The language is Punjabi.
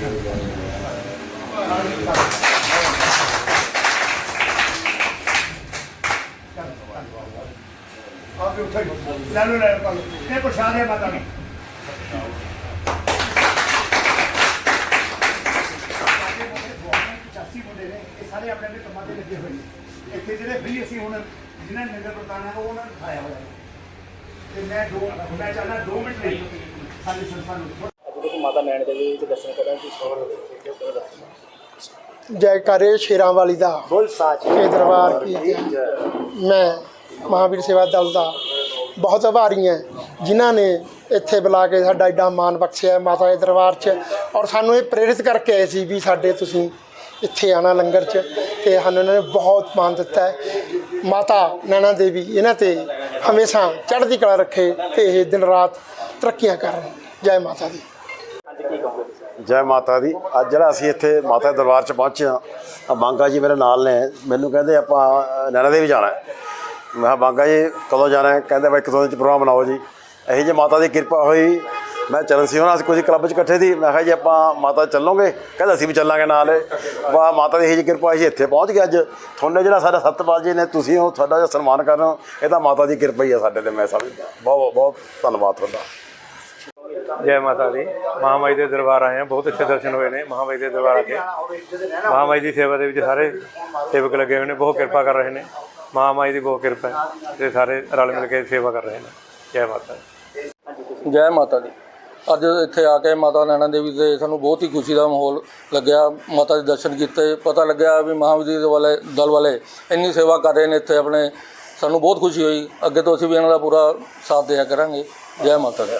ਆਪ ਉੱਥੇ ਲੈ ਲਓ ਲੈ ਲਓ ਇਹ ਪ੍ਰਸ਼ਾਦ ਹੈ ਮਾਤਾ ਮੁੰਡੇ ਨੇ ਇਹ ਸਾਰੇ ਆਪਣੇ ਆਪਣੇ ਕੰਮਾਂ ਤੇ ਲੱਗੇ ਹੋਏ ਨੇ ਇੱਥੇ ਜਿਹੜੇ ਵੀ ਅਸੀਂ ਹੁਣ ਜਿਨ੍ਹਾਂ ਨੇ ਨਗਰ ਪ੍ਰਧਾਨ ਹੈ ਉਹ ਉਹਨਾਂ ਨੂੰ ਖਾਇਆ ਹੋਇਆ ਤੇ ਮੈਂ ਦੋ ਮੈਂ ਚਾਹਨਾ 2 ਮਿੰਟ ਲਈ ਸਾਡੀ ਸੰਸਥਾ ਨੂੰ ਮਾਤਾ ਨੈਣ ਦੇਵੀ ਦੇ ਦਰਸ਼ਨ ਕਰਨ ਦੀ ਸੋਹਰ ਜੈਕਾਰੇ ਸ਼ੇਰਾਂ ਵਾਲੀ ਦਾ। ਬੋਲ ਸਾਚ। ਕੇ ਦਰਬਾਰ ਕੀ ਜੈ। ਮੈਂ ਮਹਾਵੀਰ ਸੇਵਾ ਦਲ ਦਾ। ਬਹੁਤ ਆਭਾਰੀ ਹਾਂ। ਜਿਨ੍ਹਾਂ ਨੇ ਇੱਥੇ ਬੁਲਾ ਕੇ ਸਾਡਾ ਐਡਾ ਮਾਣ ਬਖਸ਼ਿਆ ਮਾਤਾ ਦੇ ਦਰਬਾਰ 'ਚ। ਔਰ ਸਾਨੂੰ ਇਹ ਪ੍ਰੇਰਿਤ ਕਰਕੇ ਆਏ ਸੀ ਵੀ ਸਾਡੇ ਤੁਸੀਂ ਇੱਥੇ ਆਣਾ ਲੰਗਰ 'ਚ। ਤੇ ਸਾਨੂੰ ਇਹਨਾਂ ਨੇ ਬਹੁਤ ਮਾਣ ਦਿੱਤਾ ਹੈ। ਮਾਤਾ ਨੈਣਾ ਦੇਵੀ ਇਹਨਾਂ ਤੇ ਹਮੇਸ਼ਾ ਚੜ੍ਹਦੀ ਕਲਾ ਰੱਖੇ ਤੇ ਇਹ ਦਿਨ ਰਾਤ ਤਰੱਕੀਆਂ ਕਰਨ ਜੈ ਮਾਤਾ ਦੀ। ਜੈ ਮਾਤਾ ਦੀ। ਅੱਜ ਜਿਹੜਾ ਅਸੀਂ ਇੱਥੇ ਮਾਤਾ ਦੇ ਦਰਬਾਰ 'ਚ ਪਹੁੰਚੇ ਹਾਂ ਆ ਬਾਂਗਾ ਜੀ ਮੇਰੇ ਨਾਲ ਨੇ। ਮੈਨੂੰ ਕਹਿੰਦੇ ਆਪਾਂ ਨੈਣਾ ਦੇਵੀ ਜਾਣਾ ਹੈ। ਮੈਂ ਕਿਹਾ, ਬਾਂਗਾ ਜੀ, ਕਦੋਂ ਜਾਣਾ ਹੈ? ਕਹਿੰਦੇ ਬਈ ਕਦੋਂ ਦੋ 'ਚ ਪ੍ਰੋਗਰਾਮ ਬਣਾਓ ਜੀ। ਇਹੀ ਜੇ ਮਾਤਾ ਦੀ ਕਿਰਪਾ ਹੋਈ। ਮੈਂ ਚਰਨ ਸਿੰਘ ਹੋਣਾ ਅਸੀਂ ਕੁਝ ਕਲੱਬ 'ਚ ਇਕੱਠੇ ਸੀ। ਮੈਂ ਕਿਹਾ ਜੀ, ਆਪਾਂ ਮਾਤਾ ਚੱਲੋਗੇ? ਕਹਿੰਦੇ ਅਸੀਂ ਵੀ ਚੱਲਾਂਗੇ ਨਾਲ। ਵਾ ਮਾਤਾ ਦੀ ਇਹੀ ਜੀ ਕਿਰਪਾ ਅਸੀਂ ਇੱਥੇ ਪਹੁੰਚ ਗਏ ਅੱਜ। ਤੁਹਾਨੂੰ ਜਿਹੜਾ ਸਾਡਾ ਸਤਪਾਲ ਜੀ ਨੇ, ਤੁਸੀਂ ਉਹ ਤੁਹਾਡਾ ਜਿਹੜਾ ਸਨਮਾਨ ਕਰ ਰਹੇ ਹੋ, ਇਹ ਤਾਂ ਮਾਤਾ ਦੀ ਕਿਰਪਾ ਹੀ ਹੈ ਸਾਡੇ ਤੇ, ਮੈਂ ਸਮਝਦਾ। ਬਹੁਤ ਬਹੁਤ ਧੰਨਵਾਦ ਤੁਹਾਡਾ। ਜੈ ਮਾਤਾ ਦੀ। ਮਹਾਮਾਈ ਦੇ ਦਰਬਾਰ ਆਏ ਹਾਂ ਬਹੁਤ ਅੱਛੇ ਦਰਸ਼ਨ ਹੋਏ ਨੇ ਮਹਾਮਾਈ ਦੇ ਦਰਬਾਰ ਆ ਕੇ ਮਹਾਮਾਈ ਦੀ ਸੇਵਾ ਦੇ ਵਿੱਚ ਸਾਰੇ ਸੇਵਕ ਲੱਗੇ ਹੋਏ ਨੇ, ਬਹੁਤ ਕਿਰਪਾ ਕਰ ਰਹੇ ਨੇ। ਮਹਾਮਾਈ ਦੀ ਬਹੁਤ ਕਿਰਪਾ ਹੈ ਤੇ ਸਾਰੇ ਰਲ ਮਿਲ ਕੇ ਸੇਵਾ ਕਰ ਰਹੇ ਨੇ। ਜੈ ਮਾਤਾ ਦੀ। ਜੈ ਮਾਤਾ ਦੀ। ਅੱਜ ਇੱਥੇ ਆ ਕੇ ਮਾਤਾ ਨੈਣਾ ਦੇਵੀ ਦੇ ਸਾਨੂੰ ਬਹੁਤ ਹੀ ਖੁਸ਼ੀ ਦਾ ਮਾਹੌਲ ਲੱਗਿਆ। ਮਾਤਾ ਦੇ ਦਰਸ਼ਨ ਕੀਤੇ, ਪਤਾ ਲੱਗਿਆ ਵੀ ਮਹਾਵੀਰ ਦੇ ਵਾਲੇ ਦਲ ਵਾਲੇ ਇੰਨੀ ਸੇਵਾ ਕਰ ਰਹੇ ਨੇ ਇੱਥੇ ਆਪਣੇ। ਸਾਨੂੰ ਬਹੁਤ ਖੁਸ਼ੀ ਹੋਈ। ਅੱਗੇ ਤੋਂ ਅਸੀਂ ਵੀ ਇਹਨਾਂ ਦਾ ਪੂਰਾ ਸਾਥ ਦਿਆ ਕਰਾਂਗੇ। ਜੈ ਮਾਤਾ ਦੀ।